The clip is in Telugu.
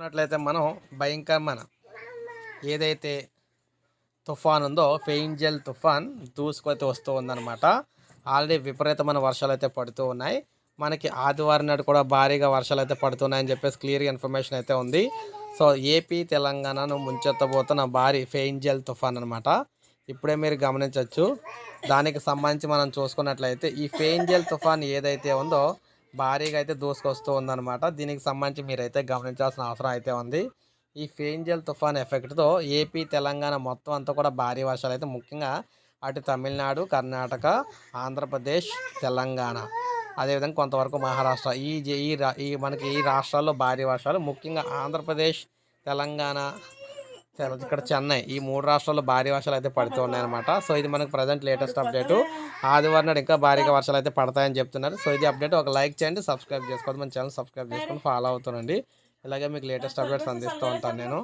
చూసుకున్నట్లయితే మనం భయంకరమైన ఏదైతే తుఫాన్ ఉందో ఫెయింజల్ తుఫాన్ దూసుకొచ్చి వస్తూ ఉందన్నమాట. ఆల్రెడీ విపరీతమైన వర్షాలు అయితే పడుతూ ఉన్నాయి. మనకి ఆదివారం నాడు కూడా భారీగా వర్షాలు అయితే పడుతున్నాయని చెప్పేసి క్లియర్గా ఇన్ఫర్మేషన్ అయితే ఉంది. సో ఏపీ తెలంగాణను ముంచెత్తబోతున్న భారీ ఫెయింజల్ తుఫాన్ అనమాట ఇప్పుడే మీరు గమనించవచ్చు దానికి సంబంధించి మనం చూసుకున్నట్లయితే ఈ ఫెయింజల్ తుఫాన్ ఏదైతే ఉందో భారీగా అయితే దూసుకొస్తూ ఉందన్నమాట. దీనికి సంబంధించి మీరైతే గమనించాల్సిన అవసరం అయితే ఉంది. ఈ ఫేంజల్ తుఫాన్ ఎఫెక్ట్తో ఏపీ తెలంగాణ మొత్తం అంతా కూడా భారీ వర్షాలు అయితే ముఖ్యంగా అటు తమిళనాడు కర్ణాటక ఆంధ్రప్రదేశ్ తెలంగాణ. అదేవిధంగా కొంతవరకు మహారాష్ట్ర. ఈ ఈ రా- ఈ మనకి ఈ రాష్ట్రాల్లో భారీ వర్షాలు ముఖ్యంగా ఆంధ్రప్రదేశ్ తెలంగాణ ఇక్కడ చెన్నై ఈ మూడు రాష్ట్రాల్లో భారీ వర్షాలు అయితే పడుతూ ఉన్నాయన్నమాట. సో ఇది మనకు ప్రజెంట్ లేటెస్ట్ అప్డేట్ ఆదివారం నాడు ఇంకా భారీగా వర్షాలు అయితే పడతాయని చెప్తున్నారు. సో ఇది అప్డేట్ ఒక లైక్ చేయండి సబ్స్క్రైబ్ చేసుకోండి. మన ఛానల్ సబ్స్క్రైబ్ చేసుకొని ఫాలో అవుతానండి ఇలాగే మీకు లేటెస్ట్ అప్డేట్స్ అందిస్తూ ఉంటాను నేను.